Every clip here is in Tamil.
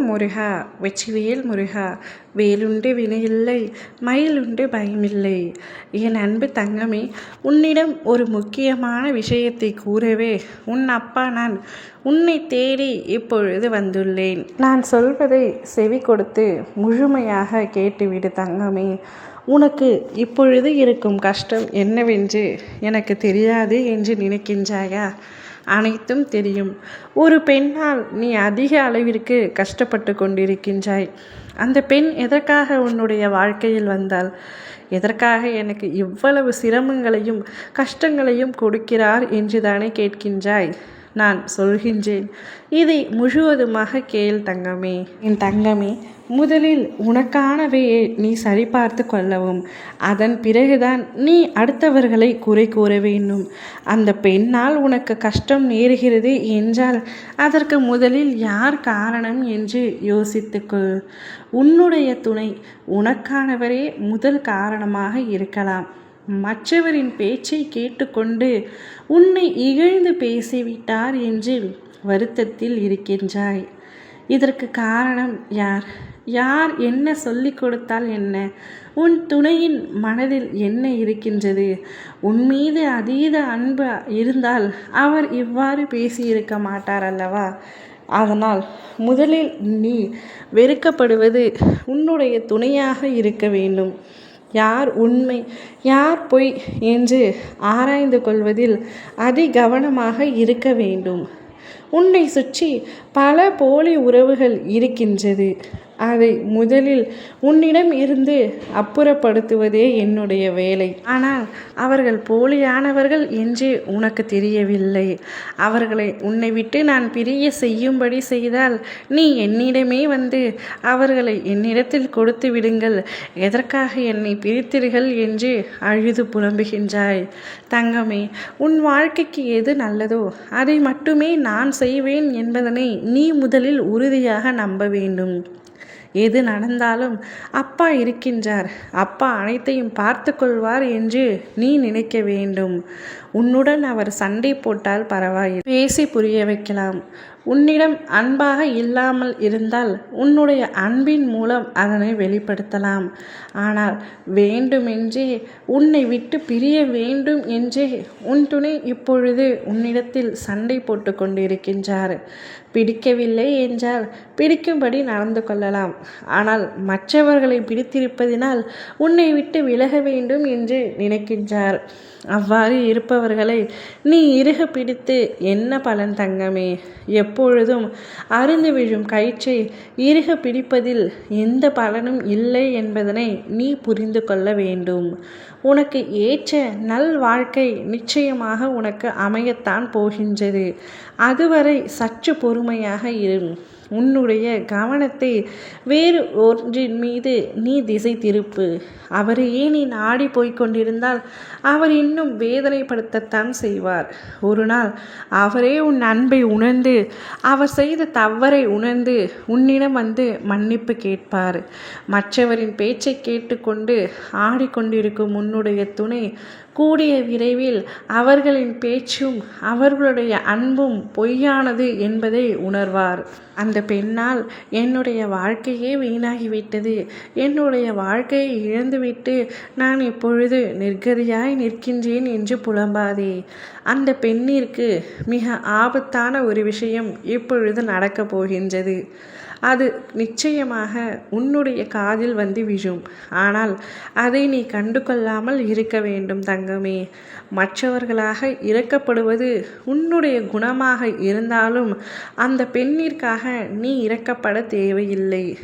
ஓம் முருகா வெற்றிவேல் முருகா வேலுண்டு வினையில்லை மயிலுண்டு பயமில்லை. என் அன்பு தங்கமே உன்னிடம் ஒரு முக்கியமான விஷயத்தை கூறவே உன் அப்பா நான் உன்னை தேடி இப்பொழுது வந்துள்ளேன். நான் சொல்வதை செவி கொடுத்து முழுமையாக கேட்டுவிடு தங்கமே. உனக்கு இப்பொழுது இருக்கும் கஷ்டம் என்னவென்று எனக்கு தெரியாது என்று நினைக்கின்றாயா? அனைத்தும் தெரியும். ஒரு பெண்ணால் நீ அதிக அளவிற்கு கஷ்டப்பட்டு கொண்டிருக்கின்றாய். அந்த பெண் எதற்காக உன்னுடைய வாழ்க்கையில் வந்தால் எதற்காக எனக்கு இவ்வளவு சிரமங்களையும் கஷ்டங்களையும் கொடுக்கிறார் என்று தானே கேட்கின்றாய்? நான் சொல்கின்றேன். இதை முழுவதுமாக கேள் தங்கமே. என் தங்கமே முதலில் உனக்கானவையே நீ சரிபார்த்து கொள்ளவும். அதன் பிறகுதான் நீ அடுத்தவர்களை குறை கூற வேண்டும். அந்த பெண்ணால் உனக்கு கஷ்டம் நேருகிறது என்றால் அதற்கு முதலில் யார் காரணம் என்று யோசித்துக்கொள் உன்னுடைய துணை உனக்கானவரே முதல் காரணமாக இருக்கலாம். மற்றவரின் பேச்சை கேட்டுக்கொண்டு உன்னை இகழ்ந்து பேசிவிட்டார் என்று வருத்தத்தில் இருக்கின்றாய். இதற்கு காரணம் யார்? யார் என்ன சொல்லிக் கொடுத்தால் என்ன? உன் துணையின் மனதில் என்ன இருக்கின்றது? உன் மீது அதீத அன்பு இருந்தால் அவர் இவ்வாறு பேசியிருக்க மாட்டார் அல்லவா? அதனால் முதலில் நீ வெறுக்கப்படுவது உன்னுடைய துணையாக இருக்க வேண்டும். யார் உண்மை? யார் பொய் என்று ஆராய்ந்து கொள்வதில் அதி கவனமாக இருக்க வேண்டும். உன்னை சுற்றி பல போலி உறவுகள் இருக்கின்றது. அதை முதலில் உன்னிடம் இருந்து அப்புறப்படுத்துவதே என்னுடைய வேலை. ஆனால் அவர்கள் போலியானவர்கள் என்று உனக்கு தெரியவில்லை. அவர்களை உன்னை விட்டு நான் பிரிய செய்யும்படி செய்தால் நீ என்னிடமே வந்து அவர்களை என்னிடத்தில் கொடுத்து விடுங்கள். எதற்காக என்னை பிரித்தீர்கள் என்று அழுது புலம்புகின்றாய். தங்கமே உன் வாழ்க்கைக்கு எது நல்லதோ அதை மட்டுமே நான் செய்வேன் என்பதனை நீ முதலில் உறுதியாக நம்ப வேண்டும். எது நடந்தாலும் அப்பா இருக்கின்றார். அப்பா அனைத்தையும் பார்த்து கொள்வார் என்று நீ நினைக்க வேண்டும். உன்னுடன் அவர் சண்டை போட்டால் பரவாயில்லை. பேசி புரிய வைக்கலாம். உன்னிடம் அன்பாக இல்லாமல் இருந்தால் உன்னுடைய அன்பின் மூலம் அதனை வெளிப்படுத்தலாம். ஆனால் வேண்டுமென்றே உன்னை விட்டு பிரிய வேண்டும் என்றே உன் துணை இப்பொழுது உன்னிடத்தில் சண்டை போட்டு கொண்டிருக்கின்றார். பிடிக்கவில்லை என்றால் பிடிக்கும்படி நடந்து கொள்ளலாம். ஆனால் மற்றவர்களை பிடித்திருப்பதினால் உன்னை விட்டு விலக வேண்டும் என்று நினைக்கின்றார். அவ்வாறு இருப்பவர்களை நீ இறுக பிடித்து என்ன பலன் தங்கமே? எப்பொழுதும் அருந்து விழும் கயிற்றை இறுக பிடிப்பதில் எந்த பலனும் இல்லை என்பதனை நீ புரிந்து கொள்ள வேண்டும். உனக்கு ஏற்ற நல் வாழ்க்கை நிச்சயமாக உனக்கு அமையத்தான் போகின்றது. அதுவரை சற்று பொறுமையாக இரு. உன்னுடைய கவனத்தை வேறு ஒன்றின் மீது நீ திசை திருப்பு. அவரையே நீ நாடி போய்க் கொண்டிருந்தால் அவர் இன்னும் வேதனைப்படுத்தத்தான் செய்வார். ஒரு நாள் அவரே உன் அன்பை உணர்ந்து அவர் செய்த தவறை உணர்ந்து உன்னிடம் வந்து மன்னிப்பு கேட்பார். மற்றவரின் பேச்சை கேட்டுக்கொண்டு ஆடிக்கொண்டிருக்கும் உன்னுடைய துணை கூடிய விரைவில் அவர்களின் பேச்சும் அவர்களுடைய அன்பும் பொய்யானது என்பதை உணர்வார். அந்த பெண்ணால் என்னுடைய வாழ்க்கையே வீணாகிவிட்டது. என்னுடைய வாழ்க்கையை இழந்துவிட்டு நான் இப்பொழுது நிர்கதியாய் நிற்கின்றேன் என்று புலம்பாதே. அந்த பெண்ணிற்கு மிக ஆபத்தான ஒரு விஷயம் இப்பொழுது நடக்கப் போகின்றது. அது நிச்சயமாக உன்னுடைய காதில் வந்து விழும். ஆனால் அதை நீ கண்டு கொள்ளாமல் இருக்க வேண்டும் தங்கமே. மற்றவர்களாக இறக்கப்படுவது உன்னுடைய குணமாக இருந்தாலும் அந்த பெண்ணிற்காக நீ இறக்கப்பட தேவையில்லை.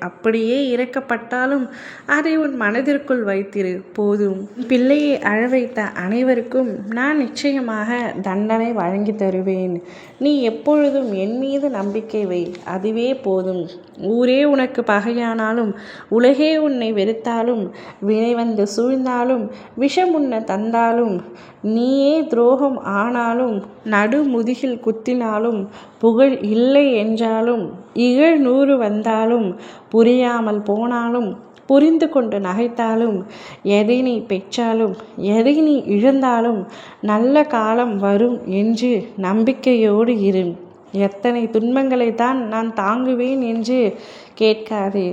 அப்படியே இறக்கப்பட்டாலும் அதை உன் மனதிற்குள் வைத்திரு. போதும். பிள்ளையை அழ வைத்த அனைவருக்கும் நான் நிச்சயமாக தண்டனை வழங்கி தருவேன். நீ எப்பொழுதும் என் மீது நம்பிக்கை வை. அதுவே போதும். ஊரே உனக்கு பகையானாலும் உலகே உன்னை வெறுத்தாலும் வினை வந்து சூழ்ந்தாலும் விஷம் உன்னை தந்தாலும் நீயே துரோகம் ஆனாலும் நடு முதுகில் குத்தினாலும் புகழ் இல்லை என்றாலும் இகழ் நூறு வந்தாலும் புரியாமல் போனாலும் புரிந்து கொண்டு நகைத்தாலும் எதை நீ பெற்றாலும் எதை நீ இழந்தாலும் நல்ல காலம் வரும் என்று நம்பிக்கையோடு இரு. எத்தனை துன்பங்களை தான் நான் தாங்குவேன் என்று கேட்காதே.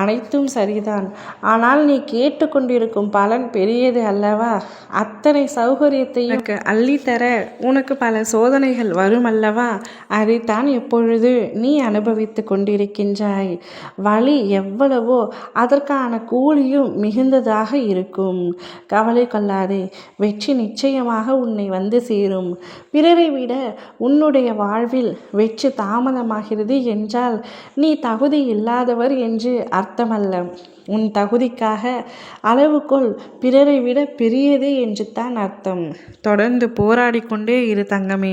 அனைத்தும் சரிதான். ஆனால் நீ கேட்டுக்கொண்டிருக்கும் பலன் பெரியது அல்லவா? அத்தனை சௌகரியத்தையும் அள்ளித்தர உனக்கு பல சோதனைகள் வரும் அல்லவா? அதைத்தான் எப்பொழுது நீ அனுபவித்து கொண்டிருக்கின்றாய். வழி எவ்வளவோ அதற்கான கூலியும் மிகுந்ததாக இருக்கும். கவலை கொள்ளாதே. வெற்றி நிச்சயமாக உன்னை வந்து சேரும். பிறரை விட உன்னுடைய வாழ்வில் வெற்றி தாமதமாகிறது என்றால் நீ தகுதி இல்லாதவர் என்று அர்த்தமல்ல. உன் தகுதிக்காக அளவுக்குள் பிறரை விட பெரியது என்று தான் அர்த்தம். தொடர்ந்து போராடி கொண்டே இரு தங்கமே.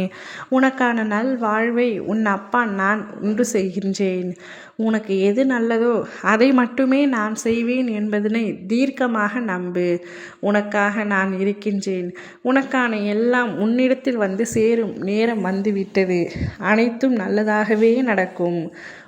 உனக்கான நல் வாழ்வை உன் அப்பா நான் உண்டு செய்கின்றேன். உனக்கு எது நல்லதோ அதை மட்டுமே நான் செய்வேன் என்பதனை தீர்க்கமாக நம்பு. உனக்காக நான் இருக்கின்றேன். உனக்கான எல்லாம் உன்னிடத்தில் வந்து சேரும் நேரம் வந்துவிட்டது. அனைத்தும் நல்லதாகவே நடக்கும்.